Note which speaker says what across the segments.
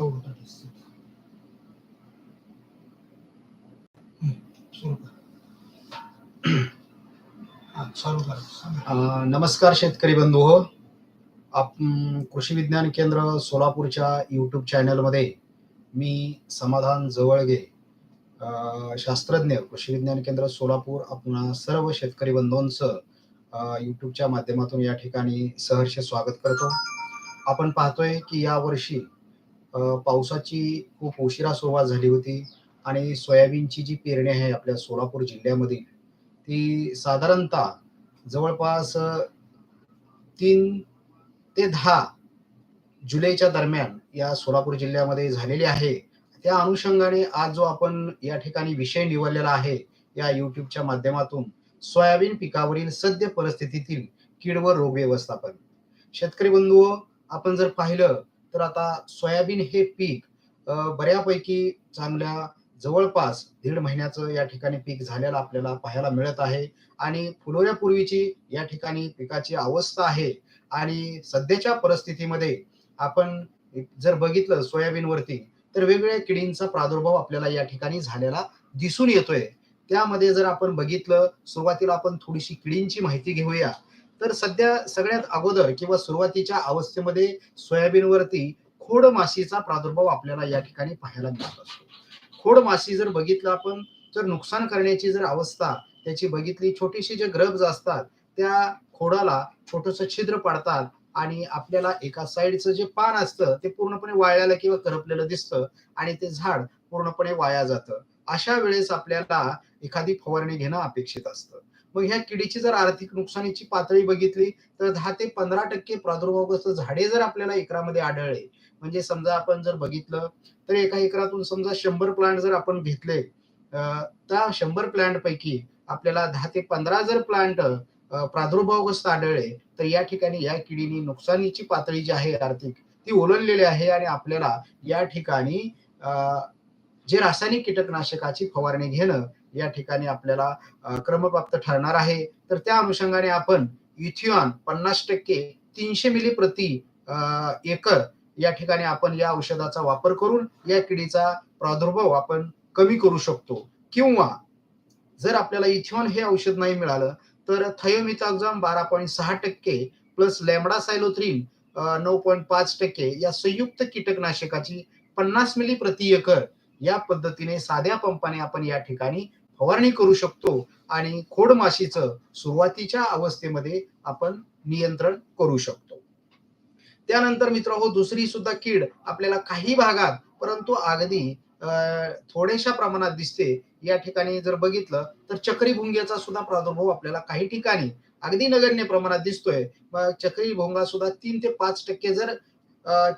Speaker 1: आवडतात असते.
Speaker 2: नमस्कार शेतकरी बंधू हो. आप कृषी विज्ञान केंद्र सोलापूरच्या यूट्यूब चॅनलमध्ये मी समाधान जवळगे शास्त्रज्ञ कृषी विज्ञान केंद्र सोलापूर आपण सर्व शेतकरी बंधूंचं यूट्यूबच्या माध्यमातून या ठिकाणी सहर्ष स्वागत करतो. आपण पाहतोय की या वर्षी पावसाची खूप उशिरा सुरुवात झाली होती आणि सोयाबीनची जी पेरणी आहे आपल्या सोलापूर जिल्ह्यामध्ये ती साधारणतः जवळपास तीन ते दहा जुलैच्या दरम्यान या सोलापूर जिल्ह्यामध्ये झालेली आहे. त्या अनुषंगाने आज जो आपण या ठिकाणी विषय निवडलेला आहे या युट्यूबच्या माध्यमातून सोयाबीन पिकावरील सद्य परिस्थितीतील कीड व रोग व्यवस्थापन. शेतकरी बंधू आपण जर पाहिलं तर आता सोयाबीन हे पीक बऱ्यापैकी चांगल्या जवळपास दीड महिन्याचं या ठिकाणी पीक झालेलं आपल्याला पाहायला मिळत आहे. आणि फुलोऱ्यापूर्वीची या ठिकाणी पिकाची अवस्था आहे. आणि सध्याच्या परिस्थितीमध्ये आपण जर बघितलं सोयाबीनवरती तर वेगवेगळ्या किडींचा प्रादुर्भाव आपल्याला या ठिकाणी झालेला दिसून येतोय. त्यामध्ये जर आपण बघितलं सुरुवातीला आपण थोडीशी किडींची माहिती घेऊया. तर सध्या सगळ्यात अगोदर किंवा सुरुवातीच्या अवस्थेमध्ये सोयाबीनवरती खोड माशीचा प्रादुर्भाव आपल्याला या ठिकाणी पाहायला मिळत असतो. खोड माशी जर बघितलं आपण तर नुकसान करण्याची जर अवस्था त्याची बघितली छोटीशी जे ग्रब्ज असतात त्या खोडाला छोटस छिद्र पाडतात आणि आपल्याला एका साईडचं जे पान असतं ते पूर्णपणे वाळलेलं किंवा करपलेलं दिसतं आणि ते झाड पूर्णपणे वाया जातं. अशा वेळेस आपल्याला एखादी फवारणी घेणं अपेक्षित असतं. मग ह्या किडीची जर आर्थिक नुकसानीची पातळी बघितली तर दहा ते पंधरा टक्के प्रादुर्भावग्रस्त झाडे जर आपल्याला एकरामध्ये आढळले म्हणजे समजा आपण जर बघितलं तर एका एकरातून समजा शंभर प्लांट जर आपण घेतले त्या शंभर प्लांट पैकी आपल्याला दहा ते पंधरा जर प्लांट प्रादुर्भावग्रस्त आढळले तर या ठिकाणी या किडीने नुकसानीची पातळी जी आहे आर्थिक ती ओलांडलेली आहे आणि आपल्याला या ठिकाणी अं, जे रासायनिक कीटकनाशकाची फवारणी घेणं या ठिकाणी आपल्याला क्रमप्राप्त ठरणार आहे. तर त्या अनुषंगाने आपण इथिऑन पन्नास टक्के तीनशे मिली प्रति अं, एकर या ठिकाणी आपण या औषधाचा वापर करून या किडीचा प्रादुर्भाव आपण कमी करू शकतो. किंवा जर आपल्याला इथिऑन हे औषध नाही मिळालं तर थयोमिथॉक्झाम बारा पॉईंट सहा टक्के प्लस लॅमडा सायलोथ्रीन नऊ पॉईंट पाच टक्के या संयुक्त कीटकनाशकाची पन्नास मिली प्रति एकर या पद्धतीने साध्या पंपाने आपण या ठिकाणी फवारणी करू शकतो आणि खोड माशीचं सुरुवातीच्या अवस्थेमध्ये आपण नियंत्रण करू शकतो. त्यानंतर मित्र हो दुसरी सुद्धा कीड आपल्याला काही भागात परंतु अगदी अं, थोड्याशा प्रमाणात दिसते. या ठिकाणी जर बघितलं तर चक्री भुंग्याचा सुद्धा प्रादुर्भाव आपल्याला काही ठिकाणी अगदी नगण्य प्रमाणात दिसतोय. चक्री भोंगा सुद्धा तीन ते पाच टक्के जर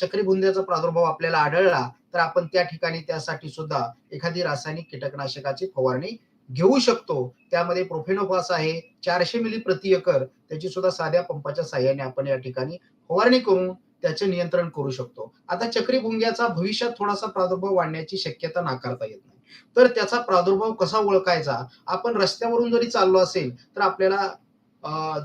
Speaker 2: चक्री भुंग्याचा प्रादुर्भाव आपल्याला आढळला तर आपण त्या ठिकाणी त्यासाठी सुद्धा एखादी रासायनिक कीटकनाशकाची फवारणी घेऊ शकतो. त्यामध्ये प्रोफेनोफास आहे चारशे मिली प्रति एकर. त्याची सुद्धा साध्या पंपाच्या साह्याने आपण या ठिकाणी फवारणी करून त्याचे नियंत्रण करू शकतो. आता चक्री भुंग्याचा भविष्यात थोडासा प्रादुर्भाव वाढण्याची शक्यता नाकारता येत नाही. तर त्याचा प्रादुर्भाव कसा ओळखायचा? आपण रस्त्यावरून जरी चाललो असेल तर आपल्याला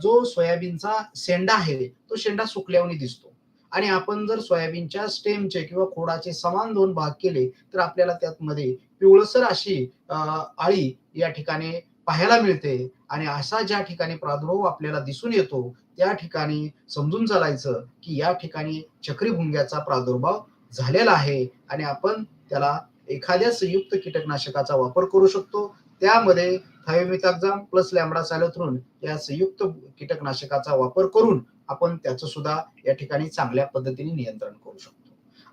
Speaker 2: जो सोयाबीनचा शेंडा आहे तो शेंडा सुकल्यावर दिसतो. आणि आपण जर सोयाबीनच्या स्टेमचे किंवा खोडाचे समान दोन भाग केले तर आपल्याला त्यात मध्ये पिवळसर अशी आळी या ठिकाणी पाहायला मिळते. आणि असा ज्या ठिकाणी प्रादुर्भाव आपल्याला दिसून येतो त्या ठिकाणी समजून चालायचं की या ठिकाणी चक्रीभुंग्याचा प्रादुर्भाव झालेला आहे. आणि आपण त्याला एखाद्या संयुक्त कीटकनाशकाचा वापर करू शकतो. त्यामध्ये थायोमिताक्झाम प्लस लॅमडा सॅलोथ्रून या संयुक्त कीटकनाशकाचा वापर करून आपण त्याचं सुद्धा या ठिकाणी चांगल्या पद्धतीने नियंत्रण करू शकतो.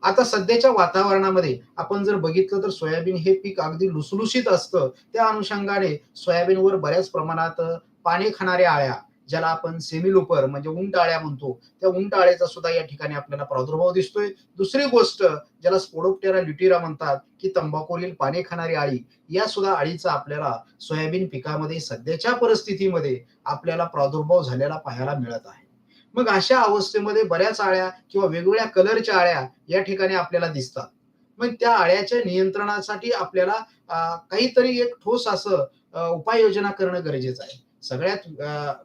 Speaker 2: आता सध्याच्या वातावरणामध्ये आपण जर बघितलं तर सोयाबीन हे पीक अगदी लुसलुशीत असतं. त्या अनुषंगाने सोयाबीनवर बऱ्याच प्रमाणात पाणी खाणाऱ्या आळ्या ज्याला आपण सेमिलोपर म्हणजे उंट आळ्या म्हणतो त्या उंट आळ्याचा सुद्धा या ठिकाणी आपल्याला प्रादुर्भाव दिसतोय. दुसरी गोष्ट ज्याला स्पोडोप्टेरा ल्युटिरा म्हणतात की तंबाखूरील पाने खाणारी आळी या सुद्धा आळीचा आपल्याला सोयाबीन पिकामध्ये सध्याच्या परिस्थितीमध्ये आपल्याला प्रादुर्भाव झालेला पाहायला मिळत आहे. मग अशा अवस्थेमध्ये बऱ्याच आळ्या किंवा वेगवेगळ्या कलरच्या आळ्या या ठिकाणी आपल्याला दिसतात. मग त्या आळ्याच्या नियंत्रणासाठी आपल्याला काहीतरी एक ठोस असं उपाययोजना करणं गरजेचं आहे. सगळ्यात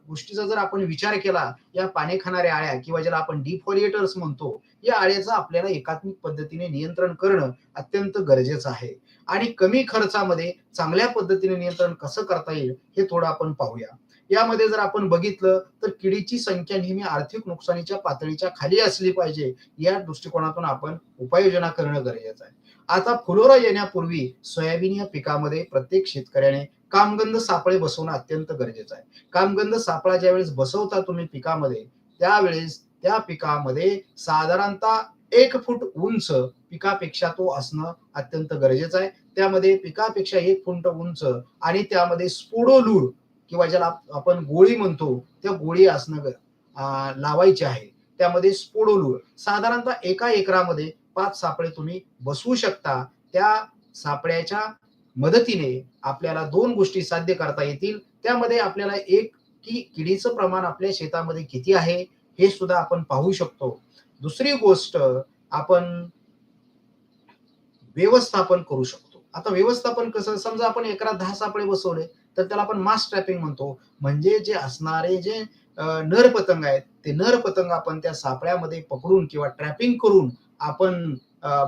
Speaker 2: गोष्टीचा जर आपण विचार केला या पाने खाणाऱ्या आळ्या किंवा ज्याला आपण डिफॉलिएटर्स म्हणतो या आळ्याचं आपल्याला एकात्मिक पद्धतीने नियंत्रण करणं अत्यंत गरजेचं आहे. आणि कमी खर्चामध्ये चांगल्या पद्धतीने नियंत्रण कसं करता येईल हे थोडं आपण पाहूया. यामध्ये जर आपण बघितलं तर किडीची संख्या नेहमी आर्थिक नुकसानीच्या पातळीच्या खाली असली पाहिजे या दृष्टिकोनातून आपण उपाययोजना करणं गरजेचं आहे. आता फुलोरा येण्यापूर्वी सोयाबीन या पिकामध्ये प्रत्येक शेतकऱ्याने कामगंध सापळे बसवणं अत्यंत गरजेचं आहे. कामगंध सापळा ज्यावेळेस बसवता तुम्ही पिकामध्ये त्यावेळेस त्या पिकामध्ये साधारणतः एक फूट उंच पिकापेक्षा तो असणं अत्यंत गरजेचं आहे. त्यामध्ये पिकापेक्षा एक फुट उंच आणि त्यामध्ये स्पोडोलूर किंवा ज्याला आपण गोळी म्हणतो त्या गोळी असणं लावायची आहे. त्यामध्ये स्पोडोलूर साधारणतः एका एकरामध्ये पाच सापळे तुम्ही बसवू शकता. त्या सापळ्याच्या मदतीने आपल्याला दोन गोष्टी साध्य करता येतील. त्यामध्ये आपल्याला एक की किडीचं प्रमाण आपल्या शेतामध्ये किती आहे हे सुद्धा आपण पाहू शकतो. दुसरी गोष्ट आपण व्यवस्थापन करू शकतो. आता व्यवस्थापन कसं समजा आपण एकरात दहा सापळे बसवले तर त्याला आपण मास ट्रॅपिंग म्हणतो. म्हणजे जे असणारे जे नर पतंग आहेत ते नर पतंग आपण त्या सापळ्यामध्ये पकडून किंवा ट्रॅपिंग करून आपण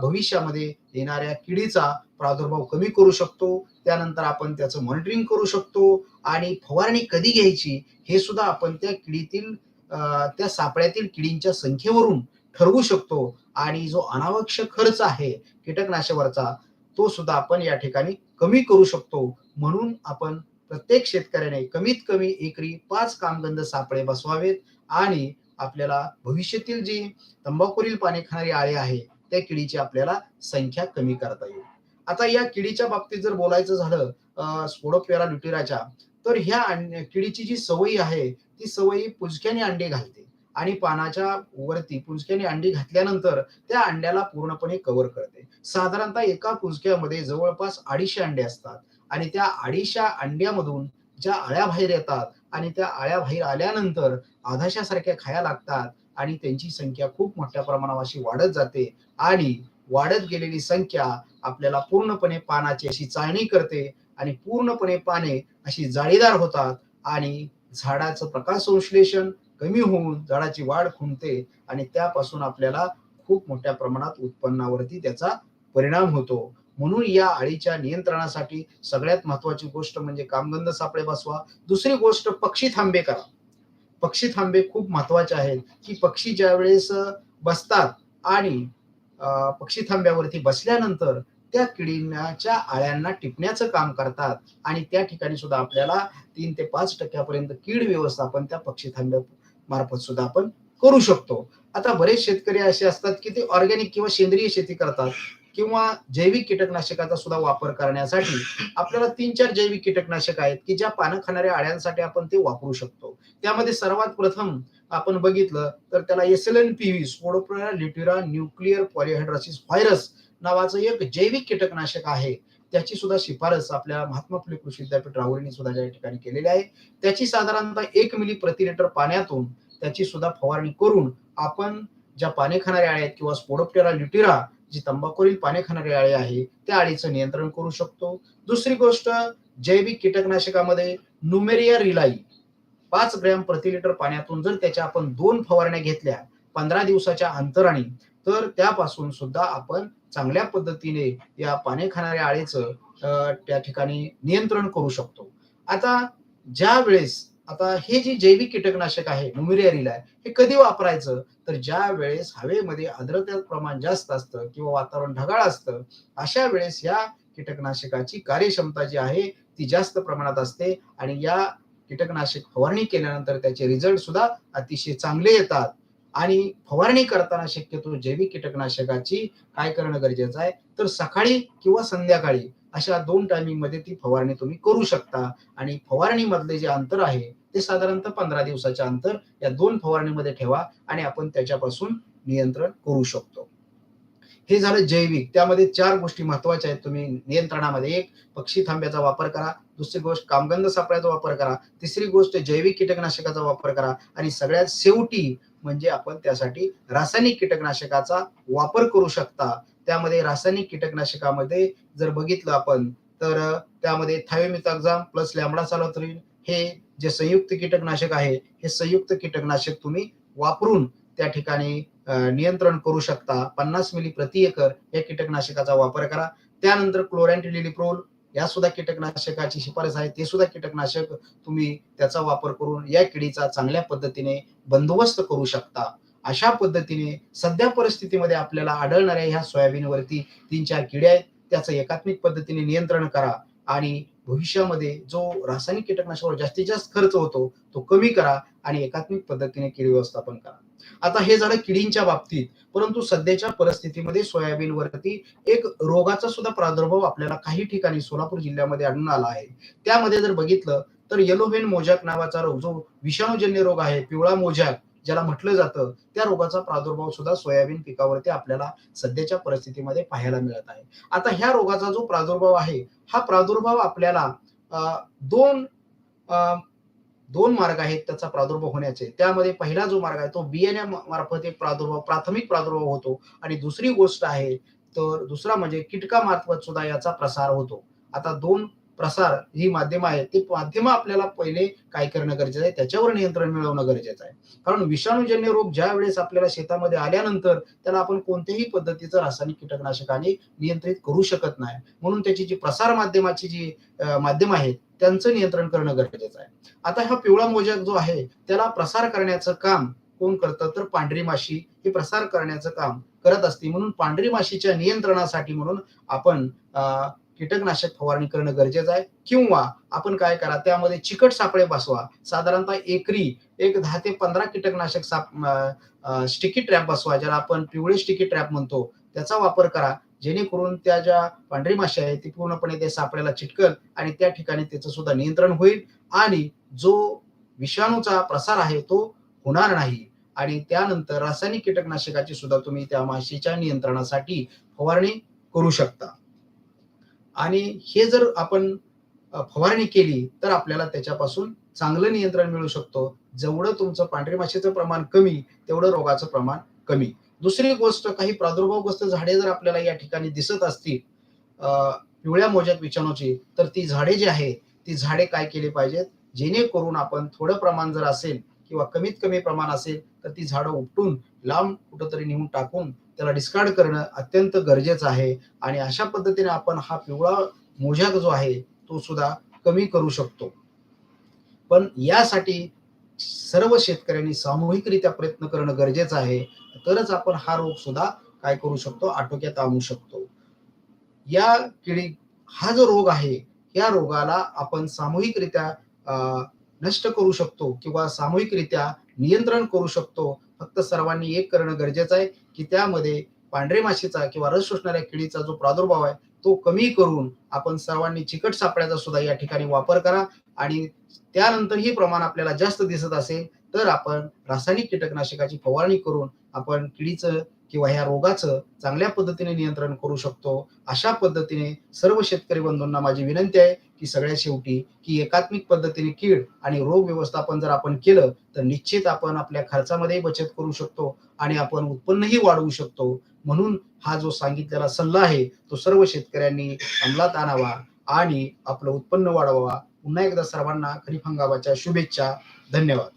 Speaker 2: भविष्यामध्ये येणाऱ्या किडीचा प्रादुर्भाव कमी करू शकतो. त्यानंतर आपण त्याचं मॉनिटरिंग करू शकतो आणि फवारणी कधी घ्यायची हे सुद्धा आपण त्या किडीतील त्या सापळ्यातील किडींच्या संख्येवरून ठरवू शकतो. आणि जो अनावश्यक खर्च आहे कीटकनाशकावरचा तो सुद्धा आपण या ठिकाणी कमी करू शकतो. म्हणून आपण प्रत्येक शेतकऱ्याने कमीत कमी एकरी पाच कामगंध सापळे बसवावेत आणि आपल्याला भविष्यातील जी तंबाखूरील पाणी खाणारी आळे आहे त्या किडीची आपल्याला संख्या कमी करता येईल. आता या किडीच्या बाबतीत जर बोलायचं झालं स्पोडोपेरा ल्युटेराच्या तर ह्या किडीची जी सवयी आहे ती सवयी पुंजक्याने अंडे घालते आणि पानाच्या वरती पुंजक्याने अंडी घातल्यानंतर त्या अंड्याला पूर्णपणे कव्हर करते. साधारणतः एका पुंजक्यामध्ये जवळपास अडीचशे अंडे असतात. आणि त्या अडीशा अंड्यामधून ज्या अळ्या बाहेर येतात आणि त्या अळ्या बाहेर आल्यानंतर आधाशासारख्या खाया लागतात आणि त्यांची संख्या खूप मोठ्या प्रमाणावर अशी वाढत जाते आणि वाढत गेलेली संख्या आपल्याला पूर्णपणे पानाची अशी चाळणी करते आणि पूर्णपणे पाने अशी जाळीदार होतात आणि झाडाचं प्रकाश संश्लेषण कमी होऊन झाडाची वाढ खुंटते आणि त्यापासून आपल्याला खूप मोठ्या प्रमाणात उत्पन्नावरती त्याचा परिणाम होतो. म्हणून या अळीच्या नियंत्रणासाठी सगळ्यात महत्वाची गोष्ट म्हणजे कामगंध सापळे बसवा. दुसरी गोष्ट पक्षी थांबे करा. पक्षी थांबे खूप महत्त्वाचे आहेत की पक्षी ज्या वेळेस बसतात आणि पक्षी थांब्यावरती बसल्यानंतर त्या किडींच्या आळ्यांना टिपण्याचं काम करतात आणि त्या ठिकाणी सुद्धा आपल्याला तीन ते पाच टक्क्यापर्यंत कीड व्यवस्थापन त्या पक्षी थांब्या मार्फत सुद्धा आपण करू शकतो. आता बरेच शेतकरी असे असतात की ते ऑर्गॅनिक किंवा सेंद्रिय शेती करतात. किंवा जैविक कीटकनाशकाचा सुद्धा वापर करण्यासाठी आपल्याला तीन चार जैविक कीटकनाशक आहेत की ज्या पानं खाणाऱ्या आळ्यांसाठी आपण ते वापरू शकतो. त्यामध्ये सर्वात प्रथम आपण बघितलं तर त्याला S L N P V spodoptera litura nuclear polyhedrosis virus नावाचं एक जैविक कीटकनाशक आहे. त्याची सुद्धा शिफारस आपल्या महात्मा फुले कृषी विद्यापीठ राहुरीने सुद्धा ज्या ठिकाणी केलेली आहे. त्याची साधारणतः एक मिली प्रति लिटर पाण्यातून त्याची सुद्धा फवारणी करून आपण ज्या पाने खाणाऱ्या आळे आहेत किंवा स्पोडोप्टेरा लिटिरा जी तंबाखूरील पाने खाणारी आळे आहे त्या आळीचं नियंत्रण करू शकतो. दुसरी गोष्ट जैविक कीटकनाशकामध्ये नुमेरिया रिलाई पाच ग्रॅम प्रति लिटर पाण्यातून जर त्याच्या आपण दोन फवारण्या घेतल्या पंधरा दिवसाच्या अंतराने तर त्यापासून सुद्धा आपण चांगल्या पद्धतीने या पाने खाणाऱ्या आळीचं अं, त्या ठिकाणी नियंत्रण करू शकतो. आता ज्या वेळेस आता हे जे जैविक कीटकनाशक आहे नुमेरिया आहे हे कधी वापरायचं? तर ज्या वेळेस हवेमध्ये आर्द्रतेचं प्रमाण जास्त असतं किंवा वातावरण ढगाळ असतं अशा वेळेस या कीटकनाशकाची कार्यक्षमता जी आहे ती जास्त प्रमाणात असते आणि या कीटकनाशक फवारणी केल्यानंतर त्याचे रिझल्ट सुद्धा अतिशय चांगले येतात. आणि फवारणी करताना शक्यतो जैविक कीटकनाशकाची काय करणं गरजेचं आहे? तर सकाळी किंवा संध्याकाळी अशा दोन टायमिंगमध्ये ती फवारणी तुम्ही करू शकता. आणि फवारणी मधले जे अंतर आहे ते साधारणतः पंधरा दिवसाच्या अंतर या दोन फवारणीमध्ये ठेवा आणि आपण त्याच्यापासून नियंत्रण करू शकतो. हे झालं जैविक. त्यामध्ये चार गोष्टी महत्त्वाच्या आहेत. तुम्ही नियंत्रणामध्ये एक पक्षी थांब्याचा वापर करा. दुसरी गोष्ट कामगंध सापळ्याचा वापर करा. तिसरी गोष्ट जैविक कीटकनाशकाचा वापर करा. आणि सगळ्यात शेवटी म्हणजे आपण त्यासाठी रासायनिक कीटकनाशकाचा वापर करू शकता. त्यामध्ये रासायनिक कीटकनाशकामध्ये जर बघितलं आपण तर त्यामध्ये थायोमिताक्झाम प्लस लॅमडा सालोथ्रीन हे जे संयुक्त कीटकनाशक आहे हे संयुक्त कीटकनाशक तुम्ही वापरून त्या ठिकाणी नियंत्रण करू शकता. पन्नास मिली प्रति एकर या कीटकनाशकाचा वापर करा. त्यानंतर क्लोरॅन्टिलिप्रोल या सुद्धा कीटकनाशकाची शिफारस आहे. ते सुद्धा कीटकनाशक तुम्ही त्याचा वापर करून या किडीचा चांगल्या पद्धतीने बंदोबस्त करू शकता. अशा पद्धतीने सध्या परिस्थितीमध्ये आपल्याला आढळणाऱ्या ह्या सोयाबीनवरती तीन चार किडे आहेत. त्याचं एकात्मिक पद्धतीने नियंत्रण करा आणि भविष्यामध्ये जो रासायनिक कीटकनाशकावर जास्तीत जास्त खर्च होतो तो कमी करा आणि एकात्मिक पद्धतीने कीड व्यवस्थापन करा. आता हे झालं किडींच्या बाबतीत परंतु सध्याच्या परिस्थितीमध्ये सोयाबीनवरती एक रोगाचा सुद्धा प्रादुर्भाव आपल्याला काही ठिकाणी सोलापूर जिल्ह्यामध्ये आढळून आला आहे. त्यामध्ये जर बघितलं तर येलोव्हेन मोजॅक नावाचा रोग जो विषाणूजन्य रोग आहे पिवळा मोजॅक ज्याला म्हटलं जातं त्या रोगाचा प्रादुर्भाव सुद्धा सोयाबीन पिकावरती आपल्याला सध्याच्या परिस्थितीमध्ये पाहायला मिळत आहे. आता ह्या रोगाचा जो प्रादुर्भाव आहे हा प्रादुर्भाव आपल्याला दोन अं, दोन मार्ग आहेत त्याचा प्रादुर्भाव होण्याचे. त्यामध्ये पहिला जो मार्ग आहे तो बियाण्या मार्फत एक प्रादुर्भाव प्राथमिक प्रादुर्भाव होतो. आणि दुसरी गोष्ट आहे तर दुसरा म्हणजे कीटकामार्फत सुद्धा याचा प्रसार होतो. आता दोन प्रसार ही माध्यम आहे. ते माध्यम आपल्याला पहिले काय करणं गरजेचं आहे? त्याच्यावर नियंत्रण मिळवणं गरजेचं आहे. कारण विषाणूजन्य रोग ज्या वेळेस आपल्याला शेतामध्ये आल्यानंतर त्याला आपण कोणत्याही पद्धतीचं रासायनिक कीटकनाशकाने नियंत्रित करू शकत नाही. म्हणून त्याची जी प्रसार माध्यमाची जी माध्यम आहेत त्यांचं नियंत्रण करणं गरजेचं आहे. आता हा पिवळा मोजक जो आहे त्याला प्रसार करण्याचं काम कोण करतं? तर पांढरी माशी हे प्रसार करण्याचं काम करत असते. म्हणून पांढरी माशीच्या नियंत्रणासाठी म्हणून आपण अं, कीटकनाशक फवारणी करणं गरजेचं आहे. किंवा आपण काय करा त्यामध्ये चिकट सापळे बसवा. साधारणतः एकरी एक दहा ते पंधरा कीटकनाशक साप स्टिकी ट्रॅप बसवा ज्याला आपण पिवळे स्टिकी ट्रॅप म्हणतो. त्याचा वापर करा. जेणेकरून त्या ज्या पांढरी माशी आहे ती पूर्णपणे त्या सापळ्याला चिटकल आणि त्या ठिकाणी त्याचं सुद्धा नियंत्रण होईल. आणि जो विषाणूचा प्रसार आहे तो होणार नाही. आणि त्यानंतर रासायनिक कीटकनाशकाची सुद्धा तुम्ही त्या माशीच्या नियंत्रणासाठी फवारणी करू शकता. आणि हे जर आपण फवारणी केली तर आपल्याला त्याच्यापासून चांगलं नियंत्रण मिळू शकतो. जेवढं तुमचं पांढरी माशीचं प्रमाण कमी तेवढं रोगाचं प्रमाण कमी. दुसरी गोष्ट काही प्रादुर्भावग्रस्त झाडे जर आपल्याला या ठिकाणी दिसत असतील पिवळ्या मोज्यात विषाणूची तर ती झाडे जी आहे ती झाडे काय केली पाहिजेत? जेणेकरून आपण थोडं प्रमाण जर असेल किंवा कमीत कमी प्रमाण असेल तर ती झाडं उपटून लांब कुठंतरी नेऊन टाकून त्याला डिस्कार्ड करणं अत्यंत गरजेचं आहे. आणि अशा पद्धतीने आपण हा पिवळा मोजाक जो आहे तो सुद्धा कमी करू शकतो. पण यासाठी सर्व शेतकऱ्यांनी सामूहिकरित्या प्रयत्न करणं गरजेचं आहे. तरच आपण हा रोग सुद्धा काय करू शकतो? आटोक्यात आणू शकतो. या किडी हा जो रोग आहे या रोगाला आपण सामूहिकरित्या अं, नष्ट करू शकतो किंवा सामूहिकरित्या नियंत्रण करू शकतो. फक्त सर्वांनी एक करणं गरजेचं आहे की त्यामध्ये पांढरे माशीचा किंवा रस शोषणाऱ्या किडीचा जो प्रादुर्भाव आहे तो कमी करून आपण सर्वांनी चिकट सापळ्याचा सुद्धा या ठिकाणी वापर करा. आणि त्यानंतर ही प्रमाण आपल्याला जास्त दिसत असेल तर आपण रासायनिक कीटकनाशकाची फवारणी करून आपण किडीचं किंवा ह्या रोगाचं चांगल्या पद्धतीने नियंत्रण करू शकतो अशा पद्धतीने सर्व शेतकरी बंधूंना माझी विनंती आहे की सगळ्यात शेवटी की एकात्मिक पद्धतीने कीड आणि रोग व्यवस्थापन जर आपण केलं तर निश्चित आपण आपल्या खर्चामध्ये बचत करू शकतो आणि आपण उत्पन्नही वाढवू शकतो. म्हणून हा जो सांगितलेला सल्ला आहे तो सर्व शेतकऱ्यांनी अंमलात आणावा आणि आपलं उत्पन्न वाढवावा. पुन्हा एकदा सर्वांना खरीप हंगामाच्या शुभेच्छा. धन्यवाद.